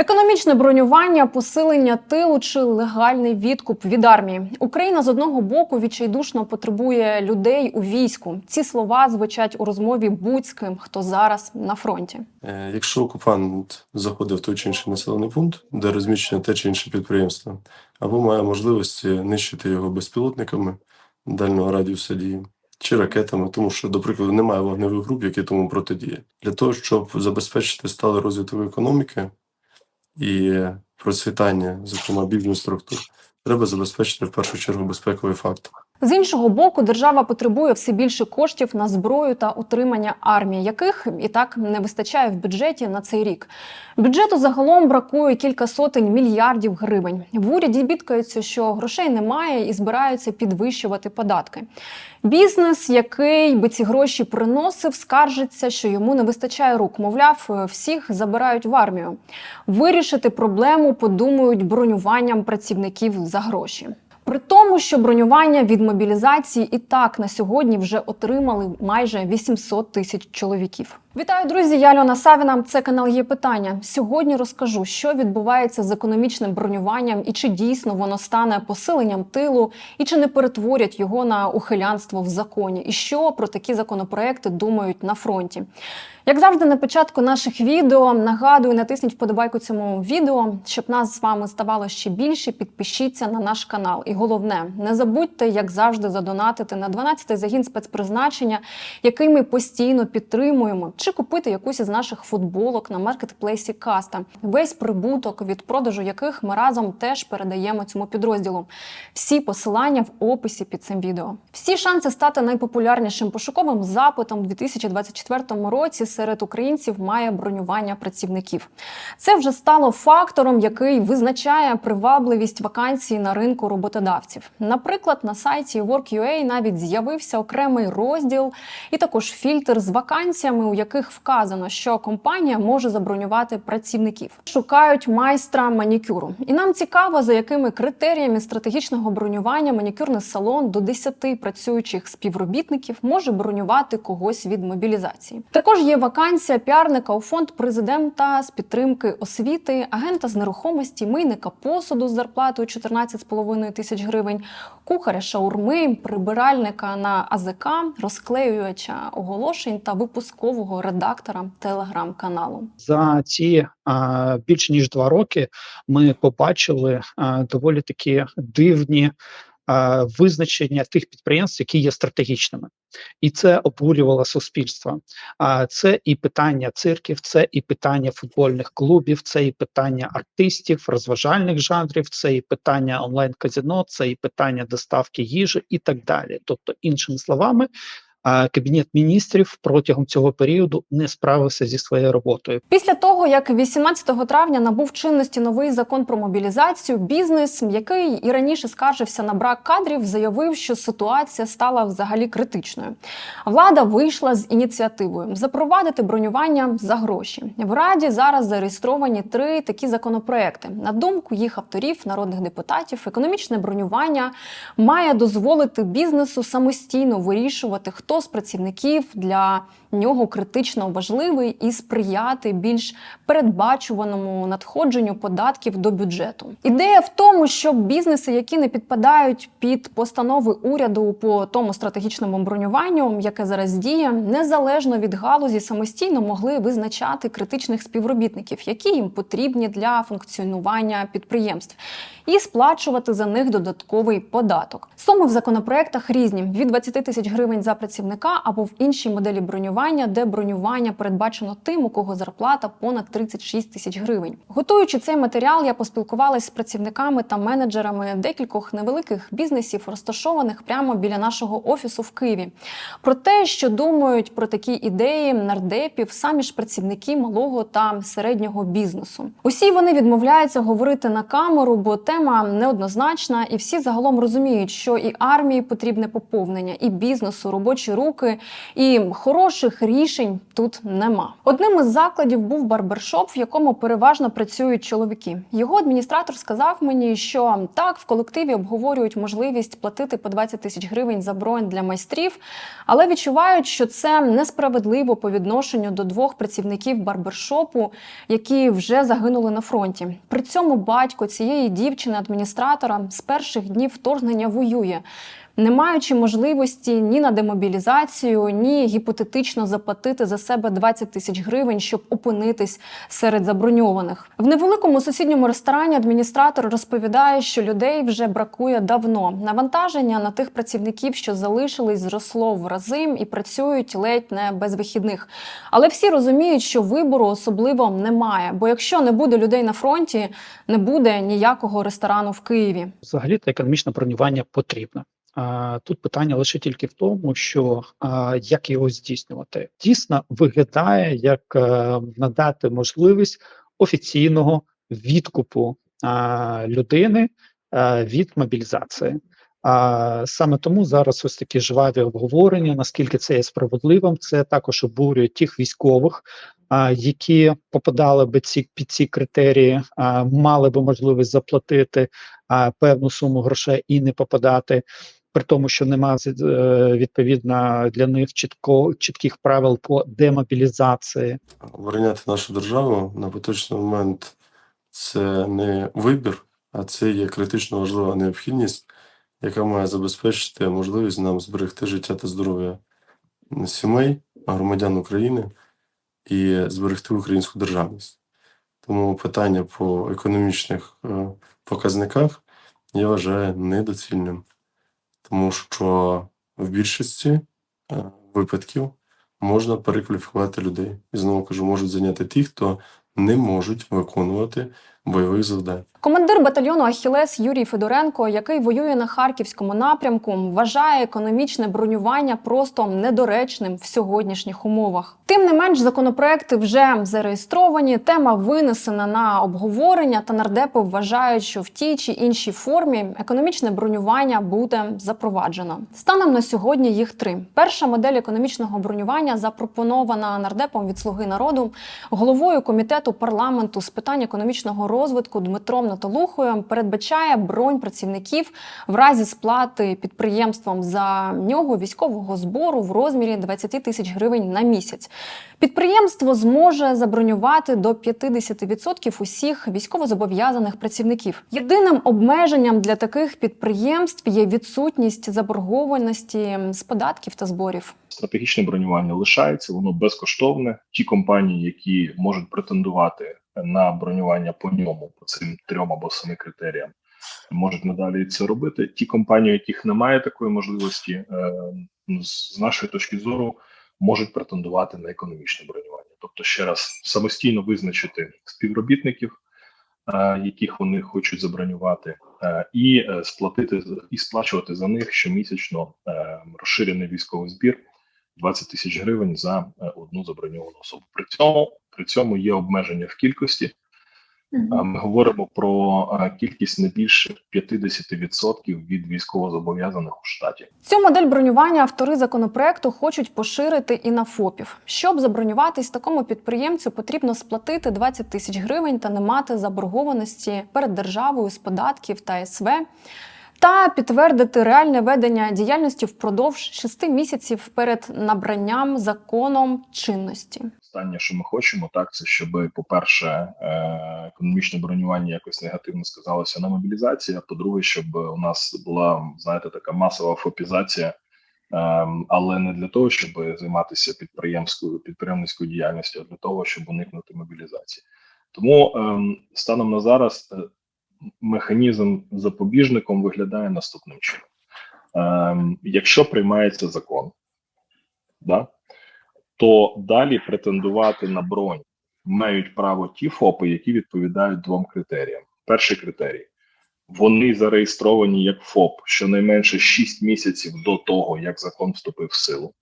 Економічне бронювання, посилення тилу чи легальний відкуп від армії. Україна з одного боку відчайдушно потребує людей у війську. Ці слова звучать у розмові будь з ким, хто зараз на фронті. Е, Якщо окупант заходить в той чи інший населений пункт, де розміщено те чи інше підприємство, або має можливості нищити його безпілотниками дальнього радіуса дії чи ракетами, тому що, до прикладу, немає вогневих груп, які тому протидіють. Для того, щоб забезпечити сталий розвиток економіки і процвітання, зокрема бізнес-структур, треба забезпечити в першу чергу безпековий фактор. З іншого боку, держава потребує все більше коштів на зброю та утримання армії, яких і так не вистачає в бюджеті на цей рік. Бюджету загалом бракує кілька сотень мільярдів гривень. В уряді бідкаються, що грошей немає і збираються підвищувати податки. Бізнес, який би ці гроші приносив, скаржиться, що йому не вистачає рук. Мовляв, всіх забирають в армію. Вирішити проблему подумають бронюванням працівників за гроші. При тому, що бронювання від мобілізації і так на сьогодні вже отримали майже 800 тисяч чоловіків. Вітаю, друзі! Я Альона Савіна. Це канал є питання. Сьогодні розкажу, що відбувається з економічним бронюванням і чи дійсно воно стане посиленням тилу, і чи не перетворять його на ухилянство в законі, і що про такі законопроекти думають на фронті. Як завжди, на початку наших відео нагадую, натисніть вподобайку цьому відео, щоб нас з вами ставало ще більше. Підпишіться на наш канал. І головне, не забудьте, як завжди, задонатити на 12-й загін спецпризначення, який ми постійно підтримуємо, чи купити якусь із наших футболок на маркетплейсі Каста. Весь прибуток від продажу яких ми разом теж передаємо цьому підрозділу. Всі посилання в описі під цим відео. Всі шанси стати найпопулярнішим пошуковим запитом у 2024 році серед українців має бронювання працівників. Це вже стало фактором, який визначає привабливість вакансій на ринку роботодавців. Наприклад, на сайті Work.ua навіть з'явився окремий розділ і також фільтр з вакансіями, у яких вказано, що компанія може забронювати працівників. Шукають майстра манікюру. І нам цікаво, за якими критеріями стратегічного бронювання манікюрний салон до 10 працюючих співробітників може бронювати когось від мобілізації. Також є вакансія піарника у фонд президента з підтримки освіти, агента з нерухомості, мийника посуду з зарплатою 14,5 тисяч гривень, кухаря шаурми, прибиральника на АЗК, розклеювача оголошень та випускового редактора телеграм-каналу. За ці а, більше ніж два роки ми побачили а, доволі такі дивні визначення тих підприємств, які є стратегічними, і це обурювало суспільство. А це і питання цирків, це і питання футбольних клубів, це і питання артистів, розважальних жанрів, це і питання онлайн-казино, це і питання доставки їжі і так далі. Тобто, іншими словами. А, Кабінет міністрів протягом цього періоду не справився зі своєю роботою. Після того, як 18 травня набув чинності новий закон про мобілізацію, бізнес, який і раніше скаржився на брак кадрів, заявив, що ситуація стала взагалі критичною. Влада вийшла з ініціативою запровадити бронювання за гроші. В раді зараз зареєстровані три такі законопроекти. На думку їх авторів, народних депутатів, економічне бронювання має дозволити бізнесу самостійно вирішувати, хто з для нього критично важливий і сприяти більш передбачуваному надходженню податків до бюджету. Ідея в тому, щоб бізнеси, які не підпадають під постанови уряду по тому стратегічному бронюванню, яке зараз діє, незалежно від галузі, самостійно могли визначати критичних співробітників, які їм потрібні для функціонування підприємств, і сплачувати за них додатковий податок. Суми в законопроектах різні від 20 тисяч гривень за працівника або в іншій моделі бронювання, де бронювання передбачено тим, у кого зарплата понад 36 тисяч гривень. Готуючи цей матеріал, я поспілкувалася з працівниками та менеджерами декількох невеликих бізнесів, розташованих прямо біля нашого офісу в Києві. Про те, що думають про такі ідеї нардепів, самі ж працівники малого та середнього бізнесу. Усі вони відмовляються говорити на камеру, бо тема неоднозначна, і всі загалом розуміють, що і армії потрібне поповнення, і бізнесу робочі руки, і хороший інших рішень тут нема. Одним із закладів був барбершоп, в якому переважно працюють чоловіки. Його адміністратор сказав мені, що так в колективі обговорюють можливість платити по 20 тисяч гривень за бронь для майстрів, але відчувають, що це несправедливо по відношенню до двох працівників барбершопу, які вже загинули на фронті. При цьому батько цієї дівчини-адміністратора з перших днів вторгнення воює. Не маючи можливості ні на демобілізацію, ні гіпотетично заплатити за себе 20 тисяч гривень, щоб опинитись серед заброньованих. В невеликому сусідньому ресторані адміністратор розповідає, що людей вже бракує давно. Навантаження на тих працівників, що залишились, зросло в рази і працюють ледь не без вихідних. Але всі розуміють, що вибору особливо немає. Бо якщо не буде людей на фронті, не буде ніякого ресторану в Києві. Взагалі, економічне бронювання потрібно. Тут питання лише тільки в тому, що як його здійснювати. Дійсно виглядає як е, надати можливість офіційного відкупу людини е, від мобілізації. А саме тому зараз ось такі жваві обговорення, наскільки це є справедливим. Це також обурює тих військових, які попадали би ці під ці критерії, мали би можливість заплатити певну суму грошей і не попадати. При тому, що нема е, відповідно для них чітко чітких правил по демобілізації. Обороняти нашу державу на поточний момент це не вибір, а це є критично важлива необхідність, яка має забезпечити можливість нам зберегти життя та здоров'я сімей, громадян України і зберегти українську державність. Тому питання по економічних е, показниках я вважаю недоцільним, тому що в більшості е, випадків можна перекваліфікувати людей. І знову кажу, можуть зайняти ті, хто не можуть виконувати бойових завдань. Командир батальйону Ахілес Юрій Федоренко, який воює на харківському напрямку, вважає економічне бронювання просто недоречним в сьогоднішніх умовах. Тим не менш, законопроекти вже зареєстровані. Тема винесена на обговорення, та нардепи вважають, що в тій чи іншій формі економічне бронювання буде запроваджено. Станом на сьогодні їх три. Перша модель економічного бронювання запропонована нардепом від Слуги народу, головою комітету парламенту з питань економічного розвитку Дмитром Наталухою передбачає бронь працівників в разі сплати підприємством за нього військового збору в розмірі 20 тисяч гривень на місяць. Підприємство зможе забронювати до 50% усіх військовозобов'язаних працівників. Єдиним обмеженням для таких підприємств є відсутність заборгованості з податків та зборів. стратегічне бронювання лишається, воно безкоштовне. Ті компанії, які можуть претендувати на бронювання по ньому, по цим трьом або семи критеріям, можуть надалі це робити. Ті компанії, у яких немає такої можливості, е, з нашої точки зору, можуть претендувати на економічне бронювання. Тобто, ще раз самостійно визначити співробітників, е, яких вони хочуть забронювати, е, і сплатити і сплачувати за них щомісячно розширений військовий збір 20 тисяч гривень за одну заброньовану особу. При цьому при цьому є обмеження в кількості. Ми говоримо про кількість не більше 50% від військовозобов'язаних у штаті. Цю модель бронювання автори законопроекту хочуть поширити і на ФОПів. Щоб забронюватись такому підприємцю, потрібно сплатити 20 тисяч гривень та не мати заборгованості перед державою з податків та СВ. Та підтвердити реальне ведення діяльності впродовж 6 місяців перед набранням законом чинності. Останнє, що ми хочемо, так це щоб, по-перше, е, економічне бронювання якось негативно сказалося на мобілізації. А по-друге, щоб у нас була знаєте така масова фопізація, ем, але не для того, щоб займатися підприємською підприємницькою діяльністю, а для того, щоб уникнути мобілізації. Тому ем, станом на зараз е, механізм запобіжником виглядає наступним чином. Ем, якщо приймається закон, да, то далі претендувати на бронь мають право ті ФОПи, які відповідають двом критеріям. Перший критерій вони зареєстровані як ФОП щонайменше 6 місяців до того, як закон вступив в силу.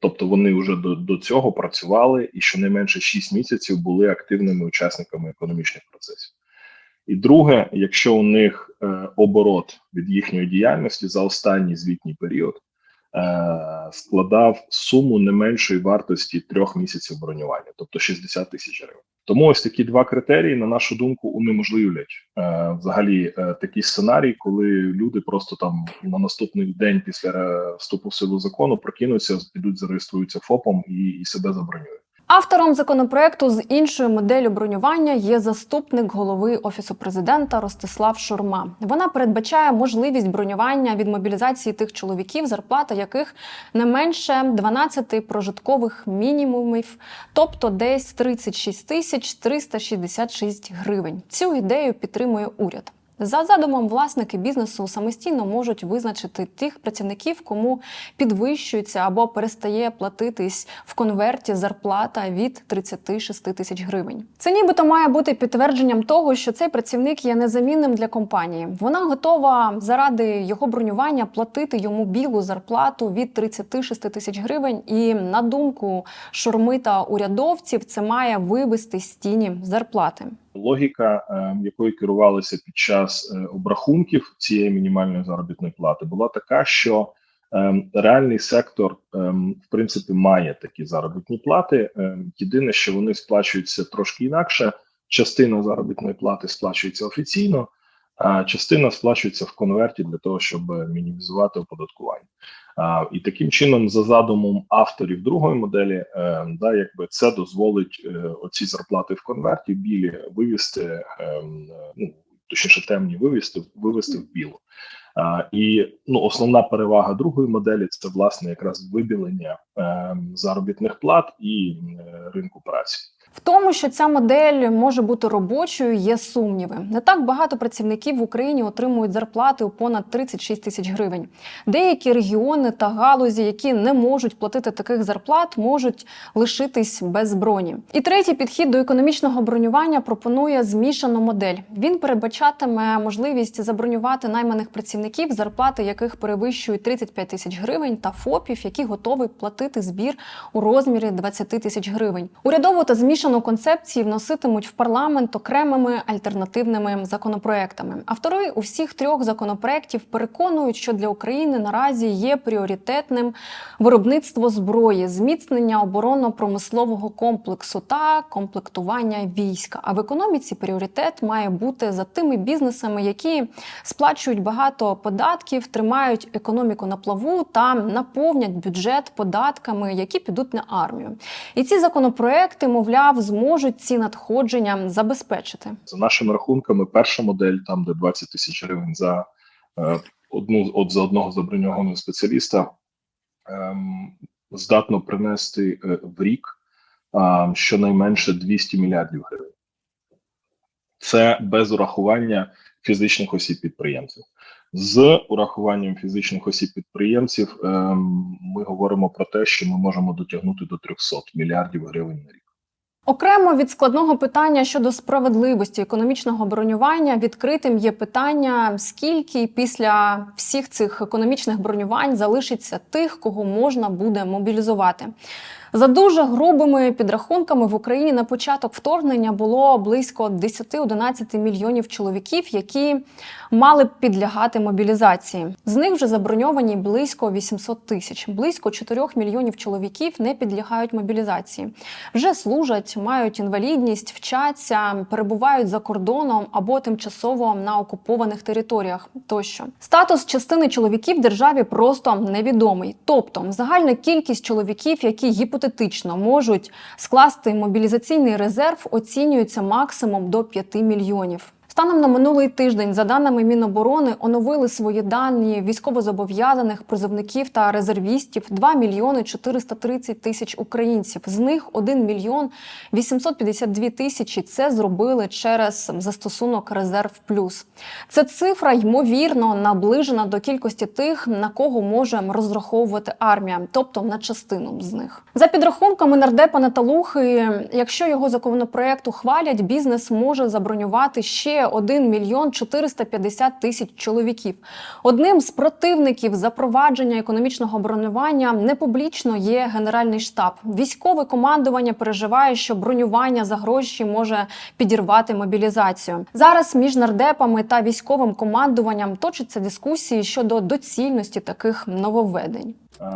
Тобто вони вже до, до цього працювали і щонайменше 6 місяців були активними учасниками економічних процесів. І друге, якщо у них е, оборот від їхньої діяльності за останній звітній період е, складав суму не меншої вартості трьох місяців бронювання, тобто 60 тисяч гривень. Тому ось такі два критерії, на нашу думку, унеможливлять е, взагалі е, такий сценарій, коли люди просто там на наступний день після е, вступу в силу закону прокинуться, підуть, зареєструються ФОПом і, і себе забронюють. Автором законопроекту з іншою моделлю бронювання є заступник голови офісу президента Ростислав Шурма. Вона передбачає можливість бронювання від мобілізації тих чоловіків, зарплата яких не менше 12 прожиткових мінімумів, тобто десь 36 тисяч 366 гривень. Цю ідею підтримує уряд. За задумом, власники бізнесу самостійно можуть визначити тих працівників, кому підвищується або перестає платитись в конверті зарплата від 36 тисяч гривень. Це нібито має бути підтвердженням того, що цей працівник є незамінним для компанії. Вона готова заради його бронювання платити йому білу зарплату від 36 тисяч гривень. І на думку шурми та урядовців, це має вивести з тіні зарплати. Логіка, е, якою керувалися під час е, обрахунків цієї мінімальної заробітної плати, була така, що е, реальний сектор, е, в принципі, має такі заробітні плати. Е, єдине, що вони сплачуються трошки інакше. Частина заробітної плати сплачується офіційно, а частина сплачується в конверті для того, щоб мінімізувати оподаткування. І таким чином, за задумом авторів другої моделі, е, да, якби це дозволить е, оці зарплати в конверті білі вивести, е, ну точніше, темні вивести, вивести в білу. А, і ну, основна перевага другої моделі це власне якраз вибілення е, заробітних плат і ринку праці. В тому, що ця модель може бути робочою, є сумніви. Не так багато працівників в Україні отримують зарплати у понад 36 тисяч гривень. Деякі регіони та галузі, які не можуть платити таких зарплат, можуть лишитись без броні. І третій підхід до економічного бронювання пропонує змішану модель. Він передбачатиме можливість забронювати найманих працівників, зарплати яких перевищують 35 тисяч гривень, та ФОПів, які готові платити збір у розмірі 20 тисяч гривень. Урядову та змішану концепції вноситимуть в парламент окремими альтернативними законопроектами. Автори усіх трьох законопроектів переконують, що для України наразі є пріоритетним виробництво зброї, зміцнення оборонно-промислового комплексу та комплектування війська. А в економіці пріоритет має бути за тими бізнесами, які сплачують багато податків, тримають економіку на плаву та наповнять бюджет податками, які підуть на армію. І ці законопроекти, мовляв, зможуть ці надходження забезпечити. За нашими рахунками, перша модель, там де 20 тисяч гривень за е, одну от за одного заброньованого спеціаліста, ем, здатно принести е, в рік е, щонайменше 200 мільярдів гривень. Це без урахування фізичних осіб підприємців. З урахуванням фізичних осіб підприємців ем, ми говоримо про те, що ми можемо дотягнути до 300 мільярдів гривень на рік. Окремо від складного питання щодо справедливості економічного бронювання відкритим є питання, скільки після всіх цих економічних бронювань залишиться тих, кого можна буде мобілізувати. За дуже грубими підрахунками в Україні на початок вторгнення було близько 10-11 мільйонів чоловіків, які мали б підлягати мобілізації. З них вже заброньовані близько 800 тисяч. Близько 4 мільйонів чоловіків не підлягають мобілізації. Вже служать, мають інвалідність, вчаться, перебувають за кордоном або тимчасово на окупованих територіях. Тощо статус частини чоловіків в державі просто невідомий. Тобто загальна кількість чоловіків, які гіпотетично можуть скласти мобілізаційний резерв, оцінюється максимум до 5 мільйонів. Станом на минулий тиждень, за даними Міноборони, оновили свої дані військовозобов'язаних призовників та резервістів 2 мільйони 430 тисяч українців. З них 1 мільйон 852 тисячі це зробили через застосунок Резерв Плюс. Це цифра ймовірно наближена до кількості тих, на кого може розраховувати армія, тобто на частину з них. За підрахунками нардепа Наталухи, якщо його законопроект ухвалять, бізнес може забронювати ще 1 мільйон 450 тисяч чоловіків. Одним з противників запровадження економічного бронювання непублічно є Генеральний штаб. Військове командування переживає, що бронювання за гроші може підірвати мобілізацію. Зараз між нардепами та військовим командуванням точаться дискусії щодо доцільності таких нововведень. Е,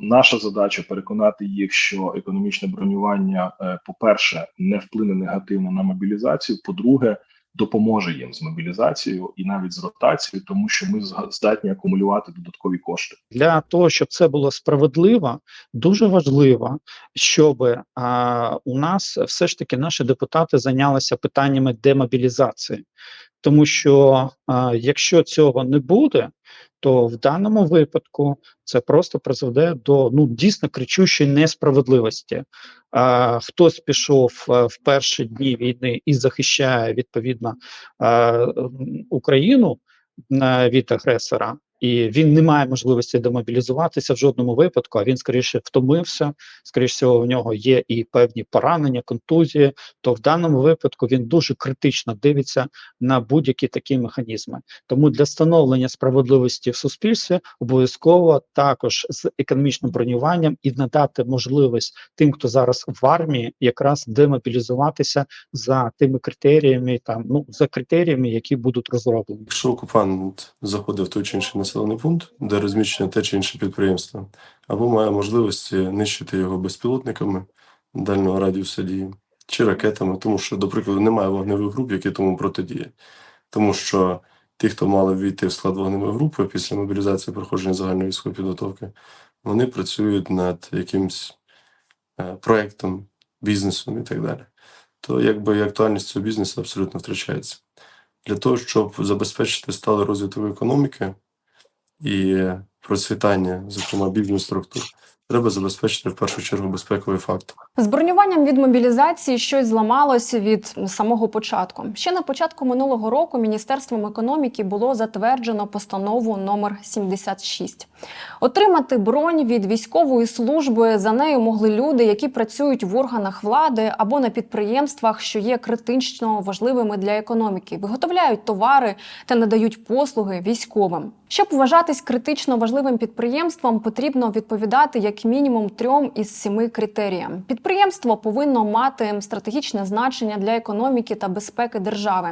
Наша задача переконати їх, що економічне бронювання, е, по-перше, не вплине негативно на мобілізацію. По-друге, допоможе їм з мобілізацією і навіть з ротацією, тому що ми здатні акумулювати додаткові кошти. Для того, щоб це було справедливо, дуже важливо, щоб а, у нас все ж таки наші депутати зайнялися питаннями демобілізації, тому що а, якщо цього не буде, то в даному випадку це просто призведе до ну дійсно кричущої несправедливості. А, хтось пішов а, в перші дні війни і захищає відповідно а, Україну а, від агресора, і він не має можливості демобілізуватися в жодному випадку. А він скоріше втомився. Скоріше всього, в нього є і певні поранення, контузії. То в даному випадку він дуже критично дивиться на будь-які такі механізми. Тому для встановлення справедливості в суспільстві обов'язково також з економічним бронюванням і надати можливість тим, хто зараз в армії, якраз демобілізуватися за тими критеріями, там ну за критеріями, які будуть розроблені. Якщо окупант заходить в той чи інший населений пункт, де розміщено те чи інше підприємство, або має можливості нищити його безпілотниками дальнього радіуса дії чи ракетами, тому що, до прикладу, немає вогневих груп, які тому протидіють. Тому що ті, хто мали ввійти в склад вогневої групи після мобілізації проходження загальної військової підготовки, вони працюють над якимсь е, проектом, бізнесом і так далі. То якби і актуальність цього бізнесу абсолютно втрачається. Для того, щоб забезпечити сталий розвиток економіки і процвітання, зокрема бізнес-структур, треба забезпечити в першу чергу безпековий фактор. З бронюванням від мобілізації щось зламалося від самого початку. Ще на початку минулого року Міністерством економіки було затверджено постанову номер 76. Отримати бронь від військової служби за нею могли люди, які працюють в органах влади або на підприємствах, що є критично важливими для економіки, виготовляють товари та надають послуги військовим. Щоб вважатись критично важливим підприємством, потрібно відповідати як мінімум трьом із семи критеріям. Підприємство повинно мати стратегічне значення для економіки та безпеки держави.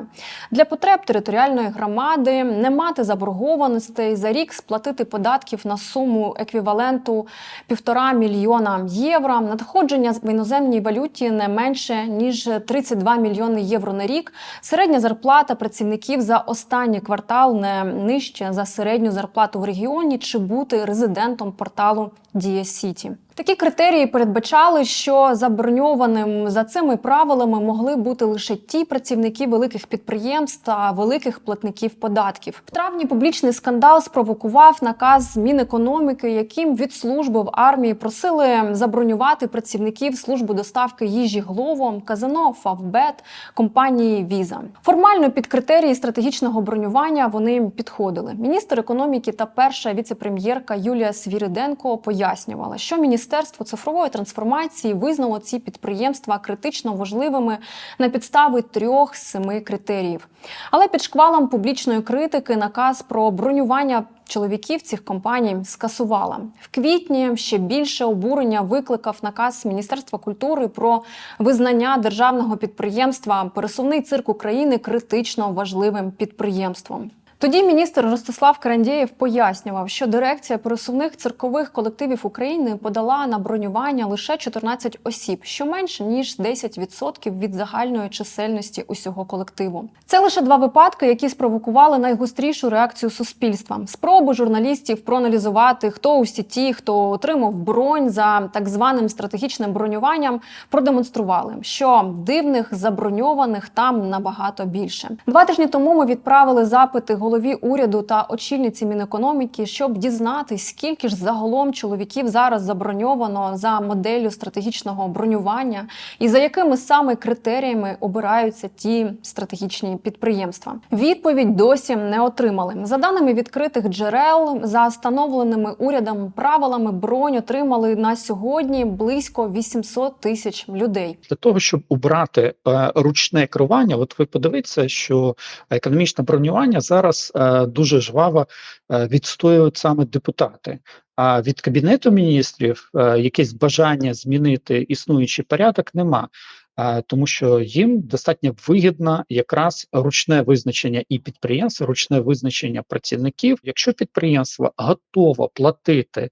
Для потреб територіальної громади не мати заборгованостей за рік сплатити податків на суму еквіваленту півтора мільйона євро. Надходження в іноземній валюті не менше ніж 32 мільйони євро на рік. Середня зарплата працівників за останній квартал не нижче за середню зарплату в регіоні чи бути резидентом порталу Дія Сіті. Такі критерії передбачали, що заброньованим за цими правилами могли бути лише ті працівники великих підприємств та великих платників податків. В травні публічний скандал спровокував наказ Мінекономіки, яким від служби в армії просили забронювати працівників служби доставки їжі Глово, казино Фавбет, компанії Віза. Формально під критерії стратегічного бронювання вони підходили. Міністр економіки та перша віцепрем'єрка Юлія Свіриденко пояснювала, що міністерство цифрової трансформації визнало ці підприємства критично важливими на підставі трьох семи критеріїв. Але під шквалом публічної критики наказ про бронювання чоловіків цих компаній скасувала в квітні. Ще більше обурення викликав наказ Міністерства культури про визнання державного підприємства Пересувний цирк України критично важливим підприємством. Тоді міністр Ростислав Карандєєв пояснював, що дирекція пересувних циркових колективів України подала на бронювання лише 14 осіб, що менше ніж 10% від загальної чисельності усього колективу. Це лише два випадки, які спровокували найгострішу реакцію суспільства. Спроби журналістів проаналізувати, хто усі ті, хто отримав бронь за так званим стратегічним бронюванням, продемонстрували, що дивних заброньованих там набагато більше. Два тижні тому ми відправили запити голови голові уряду та очільниці Мінекономіки, щоб дізнатись, скільки ж загалом чоловіків зараз заброньовано за моделлю стратегічного бронювання, і за якими саме критеріями обираються ті стратегічні підприємства. Відповідь досі не отримали. За даними відкритих джерел, за встановленими урядом правилами бронь отримали на сьогодні близько 800 тисяч людей. для того, щоб убрати е, ручне керування, от ви подивіться, що економічне бронювання зараз е, дуже жваво е, відстоюють саме депутати. А від кабінету міністрів е, якесь бажання змінити існуючий порядок нема. Тому що їм достатньо вигідно якраз ручне визначення і підприємств, ручне визначення працівників. Якщо підприємство готово платити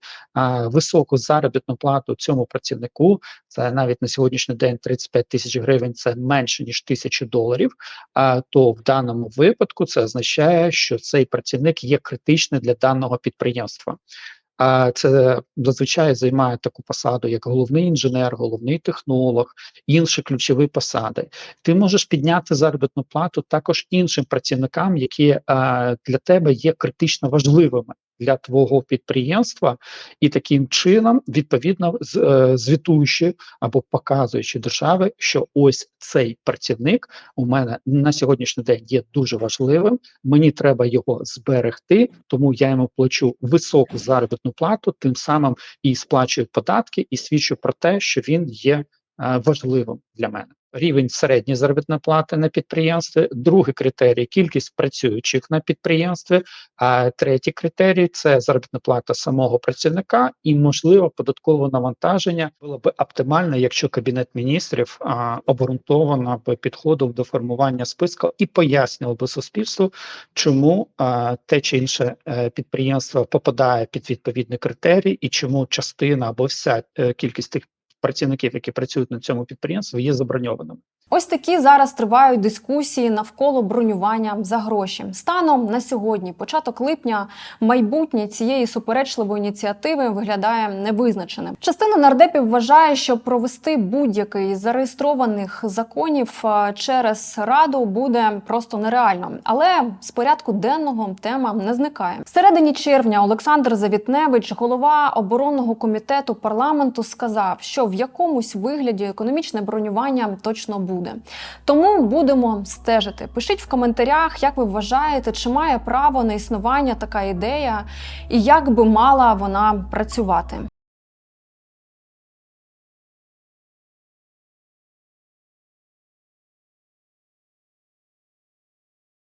високу заробітну плату цьому працівнику, це навіть на сьогоднішній день 35 тисяч гривень, це менше ніж тисячу доларів. То в даному випадку це означає, що цей працівник є критичний для даного підприємства. Це зазвичай займає таку посаду, як головний інженер, головний технолог, інші ключові посади. Ти можеш підняти заробітну плату також іншим працівникам, які для тебе є критично важливими для твого підприємства, і таким чином, відповідно, е, звітуючи або показуючи держави, що ось цей працівник у мене на сьогоднішній день є дуже важливим. Мені треба його зберегти, тому я йому плачу високу заробітну плату, тим самим і сплачую податки, і свідчу про те, що він є е, важливим для мене. Рівень середньої заробітної плати на підприємстві, другий критерій кількість працюючих на підприємстві. А третій критерій це заробітна плата самого працівника і можливо податкове навантаження було б оптимально, якщо кабінет міністрів а, обґрунтовано би підходив до формування списку і пояснював би суспільству, чому а, те чи інше е, підприємство попадає під відповідний критерій, і чому частина або вся е, кількість тих працівників, які працюють на цьому підприємстві, є заброньованими. Ось такі зараз тривають дискусії навколо бронювання за гроші. Станом на сьогодні, початок липня, майбутнє цієї суперечливої ініціативи виглядає невизначеним. Частина нардепів вважає, що провести будь-який із зареєстрованих законів через раду буде просто нереально. Але з порядку денного тема не зникає. В середині червня Олександр Завітневич, голова оборонного комітету парламенту, сказав, що в якомусь вигляді економічне бронювання точно буде. Тому будемо стежити. Пишіть в коментарях, як ви вважаєте, чи має право на існування така ідея, і як би мала вона працювати.